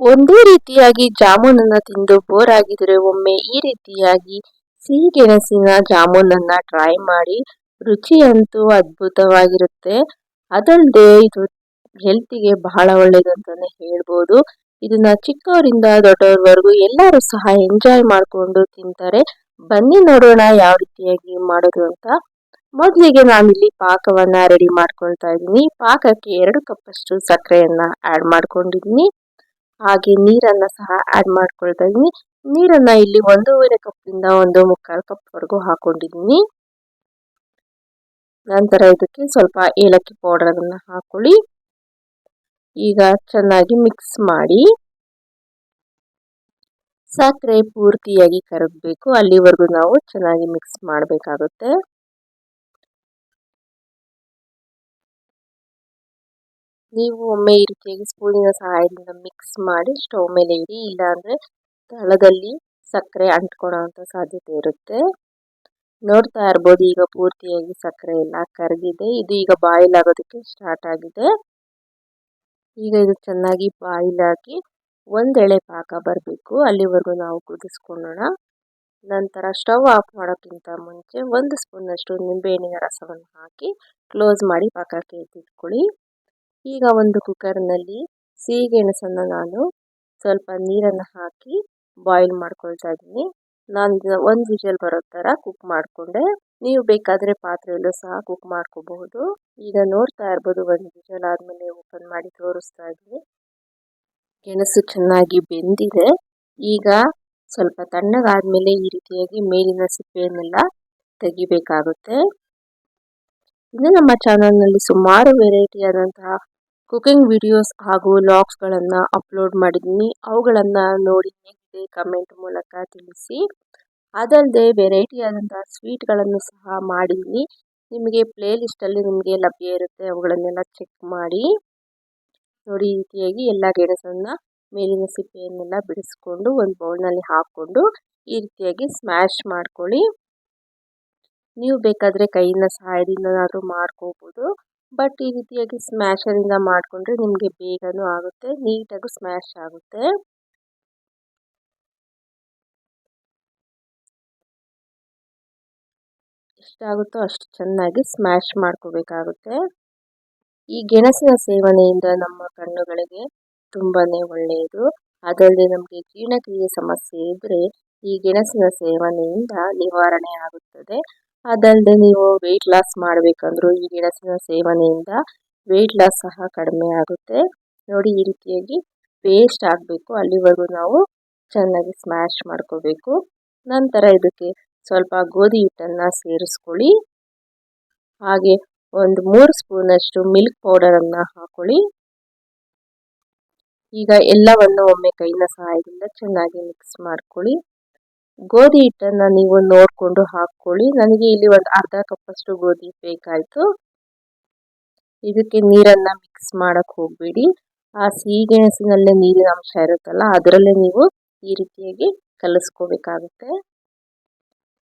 ಒಂದೇ ರೀತಿಯಾಗಿ ಜಾಮೂನನ್ನು ತಿಂದು ಬೋರ್ ಆಗಿದ್ರೆ ಒಮ್ಮೆ ಈ ರೀತಿಯಾಗಿ ಸಿಹಿ ಗೆಣಸಿನ ಜಾಮೂನನ್ನ ಟ್ರೈ ಮಾಡಿ ರುಚಿ ಅಂತೂ ಅದ್ಭುತವಾಗಿರುತ್ತೆ. ಅದಲ್ಲದೆ ಇದು ಹೆಲ್ತಿಗೆ ಬಹಳ ಒಳ್ಳೇದು ಅಂತಲೇ ಹೇಳ್ಬೋದು. ಇದನ್ನ ಚಿಕ್ಕವರಿಂದ ದೊಡ್ಡವ್ರವರೆಗೂ ಎಲ್ಲರೂ ಸಹ ಎಂಜಾಯ್ ಮಾಡಿಕೊಂಡು ತಿಂತಾರೆ. ಬನ್ನಿ ನೋಡೋಣ ಯಾವ ರೀತಿಯಾಗಿ ಮಾಡೋದು ಅಂತ. ಮೊದಲಿಗೆ ನಾನಿಲ್ಲಿ ಪಾಕವನ್ನ ರೆಡಿ ಮಾಡ್ಕೊಳ್ತಾ ಇದ್ದೀನಿ. ಪಾಕಕ್ಕೆ ಎರಡು ಕಪ್ಪಷ್ಟು ಸಕ್ಕರೆಯನ್ನ ಆಡ್ ಮಾಡ್ಕೊಂಡಿದ್ದೀನಿ. ಹಾಗೆ ನೀರನ್ನ ಸಹ ಆಡ್ ಮಾಡ್ಕೊಳ್ತಾ ಇದ್ದೀನಿ ನೀರನ್ನ ಇಲ್ಲಿ ಒಂದೂವರೆ ಕಪ್ಪಿಂದ ಒಂದು ಮುಕ್ಕಾಲು ಕಪ್ ವರೆಗೂ ಹಾಕೊಂಡಿದ್ದೀನಿ. ನಂತರ ಇದಕ್ಕೆ ಸ್ವಲ್ಪ ಏಲಕ್ಕಿ ಪೌಡರ್ ಅನ್ನ ಹಾಕೊಳ್ಳಿ. ಈಗ ಚೆನ್ನಾಗಿ ಮಿಕ್ಸ್ ಮಾಡಿ. ಸಕ್ಕರೆ ಪೂರ್ತಿಯಾಗಿ ಕರಗಬೇಕು. ಅಲ್ಲಿವರೆಗೂ ನಾವು ಚೆನ್ನಾಗಿ ಮಿಕ್ಸ್ ಮಾಡಬೇಕಾಗುತ್ತೆ. ನೀವು ಒಮ್ಮೆ ಈ ರೀತಿಯಾಗಿ ಸ್ಪೂನಿನ ಸಹಾಯದಿಂದ ಮಿಕ್ಸ್ ಮಾಡಿ ಸ್ಟವ್ ಮೇಲೆ ಇಡಿ, ಇಲ್ಲಾಂದರೆ ತಳದಲ್ಲಿ ಸಕ್ಕರೆ ಅಂಟ್ಕೊಳ್ಳೋ ಸಾಧ್ಯತೆ ಇರುತ್ತೆ. ನೋಡ್ತಾ ಇರ್ಬೋದು, ಈಗ ಪೂರ್ತಿಯಾಗಿ ಸಕ್ಕರೆ ಎಲ್ಲ ಕರಗಿದೆ. ಇದು ಈಗ ಬಾಯಿಲ್ ಆಗೋದಕ್ಕೆ ಸ್ಟಾರ್ಟ್ ಆಗಿದೆ. ಈಗ ಇದು ಚೆನ್ನಾಗಿ ಬಾಯಿಲ್ ಆಗಿ ಒಂದೆಳೆ ಪಾಕ ಬರಬೇಕು. ಅಲ್ಲಿವರೆಗೂ ನಾವು ಕುದಿಸ್ಕೊಳ್ಳೋಣ. ನಂತರ ಸ್ಟವ್ ಆಫ್ ಮಾಡೋಕ್ಕಿಂತ ಮುಂಚೆ ಒಂದು ಸ್ಪೂನಷ್ಟು ನಿಂಬೆಹಣ್ಣಿನ ರಸವನ್ನು ಹಾಕಿ ಕ್ಲೋಸ್ ಮಾಡಿ ಪಾಕಕ್ಕೆ ಎತ್ತಿಟ್ಕೊಳ್ಳಿ. ಈಗ ಒಂದು ಕುಕ್ಕರ್ನಲ್ಲಿ ಸಿಹಿಗೆಣಸನ್ನು ನಾನು ಸ್ವಲ್ಪ ನೀರನ್ನು ಹಾಕಿ ಬಾಯ್ಲ್ ಮಾಡ್ಕೊಳ್ತಾ ಇದ್ದೀನಿ. ನಾನು ಒಂದು ವಿಷಲ್ ಬರೋ ಥರ ಕುಕ್ ಮಾಡಿಕೊಂಡೆ. ನೀವು ಬೇಕಾದರೆ ಪಾತ್ರೆಯಲ್ಲೂ ಸಹ ಕುಕ್ ಮಾಡ್ಕೋಬಹುದು. ಈಗ ನೋಡ್ತಾ ಇರ್ಬೋದು ಒಂದು ವಿಷಲ್ ಆದಮೇಲೆ ಓಪನ್ ಮಾಡಿ ತೋರಿಸ್ತಾ ಇದ್ದೀನಿ. ಗೆಣಸು ಚೆನ್ನಾಗಿ ಬೆಂದಿದೆ. ಈಗ ಸ್ವಲ್ಪ ತಣ್ಣಗಾದ್ಮೇಲೆ ಈ ರೀತಿಯಾಗಿ ಮೇಲಿನ ಸಿಪ್ಪೆಯನ್ನೆಲ್ಲ ತೆಗಿಬೇಕಾಗುತ್ತೆ. ಇನ್ನು ನಮ್ಮ ಚಾನಲ್ನಲ್ಲಿ ಸುಮಾರು ವೆರೈಟಿ ಆದಂತಹ ಕುಕಿಂಗ್ ವಿಡಿಯೋಸ್ ಹಾಗೂ ಲಾಗ್ಸ್ಗಳನ್ನು ಅಪ್ಲೋಡ್ ಮಾಡಿದ್ದೀನಿ. ಅವುಗಳನ್ನು ನೋಡಿ ಹೇಗಿದೆ ಕಮೆಂಟ್ ಮೂಲಕ ತಿಳಿಸಿ. ಅದಲ್ಲದೆ ವೆರೈಟಿ ಆದಂಥ ಸ್ವೀಟ್ಗಳನ್ನು ಸಹ ಮಾಡಿದ್ದೀನಿ. ನಿಮಗೆ ಪ್ಲೇ ಲಿಸ್ಟಲ್ಲಿ ನಿಮಗೆ ಲಭ್ಯ ಇರುತ್ತೆ ಅವುಗಳನ್ನೆಲ್ಲ ಚೆಕ್ ಮಾಡಿ. ನೋಡಿ ರೀತಿಯಾಗಿ ಎಲ್ಲ ಗೆಣಸನ್ನು ಮೇಲಿನ ಸಿಪ್ಪೆಯನ್ನೆಲ್ಲ ಬಿಡಿಸ್ಕೊಂಡು ಒಂದು ಬೌಲ್ನಲ್ಲಿ ಹಾಕ್ಕೊಂಡು ಈ ರೀತಿಯಾಗಿ ಸ್ಮ್ಯಾಶ್ ಮಾಡ್ಕೊಳ್ಳಿ. ನೀವು ಬೇಕಾದರೆ ಕೈಯಿಂದ ಸಹಾಯದಿಂದನಾದರೂ ಮಾಡ್ಕೋಬೋದು ಬಟ್ ಈ ರೀತಿಯಾಗಿ ಸ್ಮ್ಯಾಶರಿಂದ ಮಾಡಿಕೊಂಡ್ರೆ ನಿಮಗೆ ಬೇಗನೂ ಆಗುತ್ತೆ ನೀಟಾಗೂ ಸ್ಮ್ಯಾಶ್ ಆಗುತ್ತೆ. ಎಷ್ಟಾಗುತ್ತೋ ಅಷ್ಟು ಚೆನ್ನಾಗಿ ಸ್ಮ್ಯಾಶ್ ಮಾಡ್ಕೋಬೇಕಾಗುತ್ತೆ. ಈ ಗೆಣಸಿನ ಸೇವನೆಯಿಂದ ನಮ್ಮ ಕಣ್ಣುಗಳಿಗೆ ತುಂಬಾ ಒಳ್ಳೆಯದು. ಅದಲ್ಲದೆ ನಮಗೆ ಜೀರ್ಣಕ್ರಿಯೆ ಸಮಸ್ಯೆ ಇದ್ದರೆ ಈ ಗೆಣಸಿನ ಸೇವನೆಯಿಂದ ನಿವಾರಣೆ ಆಗುತ್ತದೆ. ಅದಲ್ಲದೆ ನೀವು ವೆಯ್ಟ್ ಲಾಸ್ ಮಾಡಬೇಕಂದ್ರೂ ಈ ಗೆಣಸಿನ ಸೇವನೆಯಿಂದ ವೆಯ್ಟ್ ಲಾಸ್ ಸಹ ಕಡಿಮೆ ಆಗುತ್ತೆ. ನೋಡಿ ಈ ರೀತಿಯಾಗಿ ಪೇಸ್ಟ್ ಆಗಬೇಕು. ಅಲ್ಲಿವರೆಗೂ ನಾವು ಚೆನ್ನಾಗಿ ಸ್ಮ್ಯಾಶ್ ಮಾಡ್ಕೋಬೇಕು. ನಂತರ ಇದಕ್ಕೆ ಸ್ವಲ್ಪ ಗೋಧಿ ಹಿಟ್ಟನ್ನು ಸೇರಿಸ್ಕೊಳ್ಳಿ. ಹಾಗೆ ಒಂದು ಮೂರು ಸ್ಪೂನಷ್ಟು ಮಿಲ್ಕ್ ಪೌಡರನ್ನು ಹಾಕೊಳ್ಳಿ. ಈಗ ಎಲ್ಲವನ್ನು ಒಮ್ಮೆ ಕೈನ ಸಹಾಯದಿಂದ ಚೆನ್ನಾಗಿ ಮಿಕ್ಸ್ ಮಾಡ್ಕೊಳ್ಳಿ. ಗೋಧಿ ಹಿಟ್ಟನ್ನು ನೀವು ನೋಡಿಕೊಂಡು ಹಾಕ್ಕೊಳ್ಳಿ. ನನಗೆ ಇಲ್ಲಿ ಒಂದು ಅರ್ಧ ಕಪ್ಪಷ್ಟು ಗೋಧಿ ಬೇಕಾಯಿತು. ಇದಕ್ಕೆ ನೀರನ್ನು ಮಿಕ್ಸ್ ಮಾಡೋಕ್ಕೆ ಹೋಗಬೇಡಿ. ಆ ಸಿಹಿಗೆಣಸಿನಲ್ಲೇ ನೀರಿನ ಅಂಶ ಇರುತ್ತಲ್ಲ, ಅದರಲ್ಲೇ ನೀವು ಈ ರೀತಿಯಾಗಿ ಕಲಿಸ್ಕೋಬೇಕಾಗುತ್ತೆ.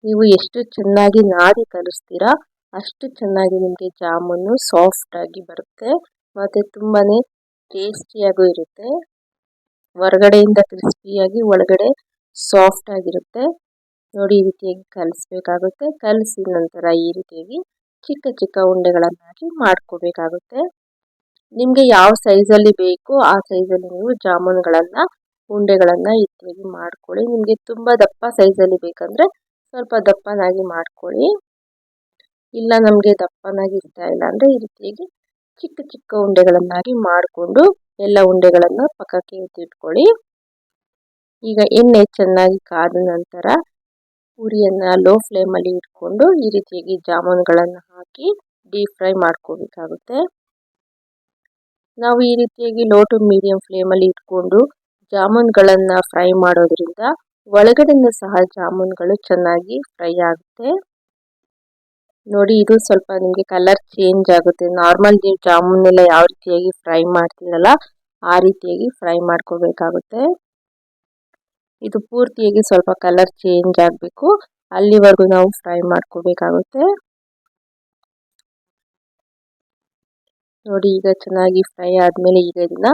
ನೀವು ಎಷ್ಟು ಚೆನ್ನಾಗಿ ನಾದಿ ಕಲಿಸ್ತೀರಾ, ಅಷ್ಟು ಚೆನ್ನಾಗಿ ನಿಮಗೆ ಜಾಮೂನು ಸಾಫ್ಟಾಗಿ ಬರುತ್ತೆ. ಮತ್ತು ತುಂಬಾ ಟೇಸ್ಟಿಯಾಗೂ ಇರುತ್ತೆ. ಹೊರಗಡೆಯಿಂದ ಕ್ರಿಸ್ಪಿಯಾಗಿ ಒಳಗಡೆ ಸಾಫ್ಟ್ ಆಗಿರುತ್ತೆ. ನೋಡಿ ಈ ರೀತಿಯಾಗಿ ಕಲಿಸ್ಬೇಕಾಗುತ್ತೆ. ಕಲಿಸಿದ ನಂತರ ಈ ರೀತಿಯಾಗಿ ಚಿಕ್ಕ ಚಿಕ್ಕ ಉಂಡೆಗಳನ್ನಾಗಿ ಮಾಡ್ಕೋಬೇಕಾಗುತ್ತೆ. ನಿಮಗೆ ಯಾವ ಸೈಜಲ್ಲಿ ಬೇಕು ಆ ಸೈಜಲ್ಲಿ ನೀವು ಜಾಮೂನ್ಗಳನ್ನು, ಉಂಡೆಗಳನ್ನು ರೀತಿಯಾಗಿ ಮಾಡ್ಕೊಳ್ಳಿ. ನಿಮಗೆ ತುಂಬ ದಪ್ಪ ಸೈಜಲ್ಲಿ ಬೇಕಂದರೆ ಸ್ವಲ್ಪ ದಪ್ಪನಾಗಿ ಮಾಡ್ಕೊಳ್ಳಿ. ಇಲ್ಲ ನಮಗೆ ದಪ್ಪನಾಗಿ ಇಷ್ಟ ಇಲ್ಲ ಅಂದರೆ ಈ ರೀತಿಯಾಗಿ ಚಿಕ್ಕ ಚಿಕ್ಕ ಉಂಡೆಗಳನ್ನಾಗಿ ಮಾಡಿಕೊಂಡು ಎಲ್ಲ ಉಂಡೆಗಳನ್ನು ಪಕ್ಕಕ್ಕೆ ಎತ್ತಿಟ್ಕೊಳ್ಳಿ. ಈಗ ಎಣ್ಣೆ ಚೆನ್ನಾಗಿ ಕಾದ ನಂತರ ಪೂರಿಯನ್ನು ಲೋ ಫ್ಲೇಮಲ್ಲಿ ಇಟ್ಕೊಂಡು ಈ ರೀತಿಯಾಗಿ ಜಾಮೂನ್ಗಳನ್ನು ಹಾಕಿ ಡೀಪ್ ಫ್ರೈ ಮಾಡ್ಕೋಬೇಕಾಗುತ್ತೆ. ನಾವು ಈ ರೀತಿಯಾಗಿ ಲೋ ಟು ಮೀಡಿಯಂ ಫ್ಲೇಮಲ್ಲಿ ಇಟ್ಕೊಂಡು ಜಾಮೂನ್ಗಳನ್ನು ಫ್ರೈ ಮಾಡೋದ್ರಿಂದ ಒಳಗಡೆಯಿಂದ ಸಹ ಜಾಮೂನ್ಗಳು ಚೆನ್ನಾಗಿ ಫ್ರೈ ಆಗುತ್ತೆ. ನೋಡಿ, ಇದು ಸ್ವಲ್ಪ ನಿಮಗೆ ಕಲರ್ ಚೇಂಜ್ ಆಗುತ್ತೆ. ನಾರ್ಮಲ್ ಜಾಮೂನ್ ಜಾಮೂನೆಲ್ಲ ಯಾವ ರೀತಿಯಾಗಿ ಫ್ರೈ ಮಾಡ್ತೀರಲ್ಲ, ಆ ರೀತಿಯಾಗಿ ಫ್ರೈ ಮಾಡ್ಕೋಬೇಕಾಗುತ್ತೆ. ಇದು ಪೂರ್ತಿಯಾಗಿ ಸ್ವಲ್ಪ ಕಲರ್ ಚೇಂಜ್ ಆಗಬೇಕು. ಅಲ್ಲಿವರೆಗೂ ನಾವು ಫ್ರೈ ಮಾಡ್ಕೋಬೇಕಾಗುತ್ತೆ. ನೋಡಿ, ಈಗ ಚೆನ್ನಾಗಿ ಫ್ರೈ ಆದಮೇಲೆ ಈಗ ಇದನ್ನ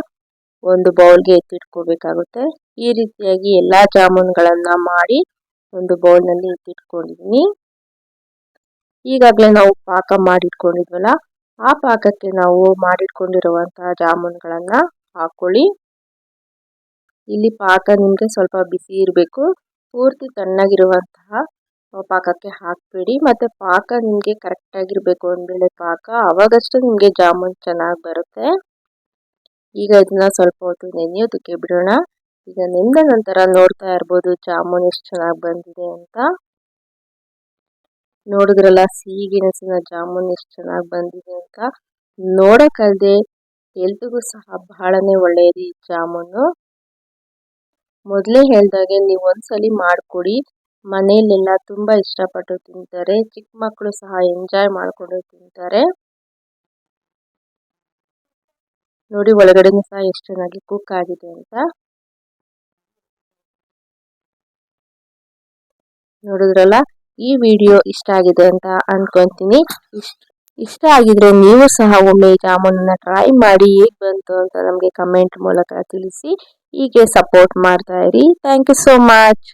ಒಂದು ಬೌಲ್ಗೆ ಎತ್ತಿಟ್ಕೋಬೇಕಾಗುತ್ತೆ. ಈ ರೀತಿಯಾಗಿ ಎಲ್ಲ ಜಾಮೂನ್ಗಳನ್ನ ಮಾಡಿ ಒಂದು ಬೌಲ್ನಲ್ಲಿ ಎತ್ತಿಟ್ಕೊಂಡಿದ್ದೀನಿ ಈಗಾಗಲೇ ನಾವು ಪಾಕ ಮಾಡಿಟ್ಕೊಂಡಿದ್ವಲ್ಲ, ಆ ಪಾಕಕ್ಕೆ ನಾವು ಮಾಡಿಟ್ಕೊಂಡಿರುವಂತಹ ಜಾಮೂನ್ಗಳನ್ನ ಹಾಕೊಳ್ಳಿ. ಇಲ್ಲಿ ಪಾಕ ನಿಮಗೆ ಸ್ವಲ್ಪ ಬಿಸಿ ಇರಬೇಕು. ಪೂರ್ತಿ ತಣ್ಣಗಿರುವಂತಹ ಪಾಕಕ್ಕೆ ಹಾಕಬೇಡಿ. ಮತ್ತೆ ಪಾಕ ನಿಮಗೆ ಕರೆಕ್ಟಾಗಿರಬೇಕು ಒಂದ್ ವೇಳೆ ಪಾಕ ಅವಾಗಷ್ಟು ನಿಮಗೆ ಜಾಮೂನ್ ಚೆನ್ನಾಗಿ ಬರುತ್ತೆ. ಈಗ ಇದನ್ನ ಸ್ವಲ್ಪ ಹೊತ್ತು ನೆನೆಯೋದಕ್ಕೆ ಬಿಡೋಣ. ಈಗ ನೆಂದ ನಂತರ ನೋಡ್ತಾ ಇರ್ಬೋದು ಜಾಮೂನ್ ಎಷ್ಟು ಚೆನ್ನಾಗಿ ಬಂದಿದೆ ಅಂತ. ನೋಡಿದ್ರಲ್ಲ ಸಿಹಿ ಗೆಣಸಿನ ಜಾಮೂನ್ ಎಷ್ಟು ಚೆನ್ನಾಗಿ ಬಂದಿದೆ ಅಂತ. ನೋಡೋಕ್ಕಲ್ಲದೆ ಎಲ್ರಿಗೂ ಸಹ ಬಹಳನೇ ಒಳ್ಳೆಯದು ಈ ಜಾಮೂನು. ಮೊದಲೇ ಹೇಳ್ದಾಗೆ ನೀವು ಒಂದ್ಸಲಿ ಮಾಡಿಕೊಡಿ. ಮನೆಯಲ್ಲೆಲ್ಲ ತುಂಬ ಇಷ್ಟಪಟ್ಟು ತಿಂತಾರೆ. ಚಿಕ್ಕ ಮಕ್ಕಳು ಸಹ ಎಂಜಾಯ್ ಮಾಡಿಕೊಂಡು ತಿಂತಾರೆ. ನೋಡಿ, ಒಳಗಡೆನೂ ಸಹ ಎಷ್ಟು ಚೆನ್ನಾಗಿ ಕುಕ್ ಆಗಿದೆ ಅಂತ. ನೋಡಿದ್ರಲ್ಲ? ಈ ವಿಡಿಯೋ ಇಷ್ಟ ಆಗಿದೆ ಅಂತ ಅನ್ಕೊಂತೀನಿ. ಇಷ್ಟ ಇಷ್ಟ ಆಗಿದ್ರೆ ನೀವು ಸಹ ಒಮ್ಮೆ ಜಾಮೂನನ್ನ ಟ್ರೈ ಮಾಡಿ ಹೇಗೆ ಬಂತು ಅಂತ ನಮಗೆ ಕಮೆಂಟ್ ಮೂಲಕ ತಿಳಿಸಿ. ಹೀಗೆ ಸಪೋರ್ಟ್ ಮಾಡ್ತಾ ಇರಿ. Thank you so much